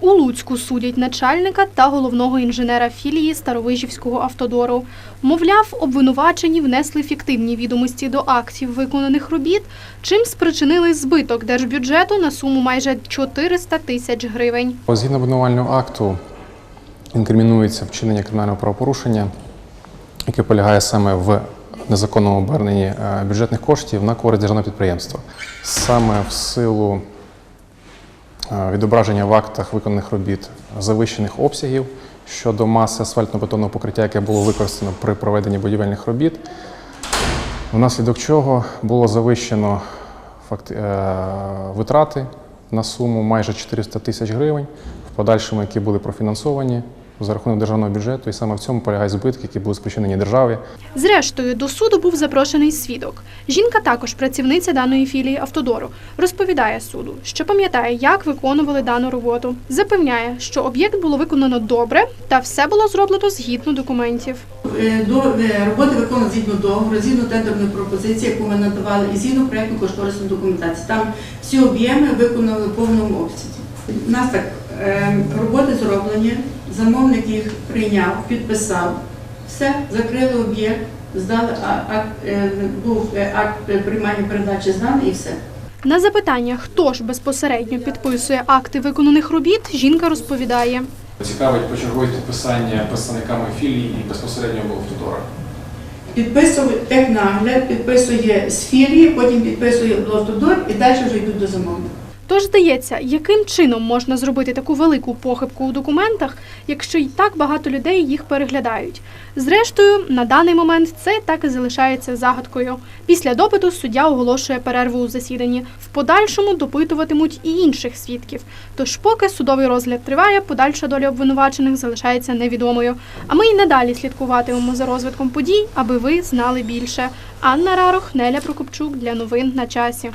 У Луцьку судять начальника та головного інженера філії Старовижівського автодору. Мовляв, обвинувачені внесли фіктивні відомості до актів виконаних робіт, чим спричинили збиток держбюджету на суму майже 400 тисяч гривень. Згідно обвинувального акту інкримінується вчинення кримінального правопорушення, яке полягає саме в незаконному оберненні е, бюджетних коштів на користь державного підприємства. Саме в силу відображення в актах виконаних робіт завищених обсягів щодо маси асфальтно-бетонного покриття, яке було використано при проведенні будівельних робіт, внаслідок чого було завищено е, витрати на суму майже 400 тисяч гривень, в подальшому, які були профінансовані за рахунок державного бюджету, і саме в цьому полягають збитки, які були спричинені державі. Зрештою, до суду був запрошений свідок. Жінка також працівниця даної філії автодору. Розповідає суду, що пам'ятає, як виконували дану роботу. Запевняє, що об'єкт було виконано добре та все було зроблено згідно документів. Е, До е, роботи виконано згідно договору, згідно тендерної пропозиції, яку ми надавали, і згідно проєктно кошторисної документації. Там всі об'єми виконали в повному обсязі. У нас так роботи зроблені, замовник їх прийняв, підписав, все, закрили об'єкт, здали акт, е, був е, акт приймання передачі зданий і все. На запитання, хто ж безпосередньо підписує акти виконаних робіт, жінка розповідає. Цікавить почергове підписання представниками філії і безпосередньо автодора. Підписує технагляд, підписує з філії, потім підписує Блофтодор і далі вже йдуть до замовника. Тож здається, яким чином можна зробити таку велику похибку у документах, якщо й так багато людей їх переглядають. Зрештою, на даний момент це так і залишається загадкою. Після допиту суддя оголошує перерву у засіданні. В подальшому допитуватимуть і інших свідків. Тож, поки судовий розгляд триває, подальша доля обвинувачених залишається невідомою. А ми й надалі слідкуватимемо за розвитком подій, аби ви знали більше. Анна Рарох, Неля Прокопчук для новин на часі.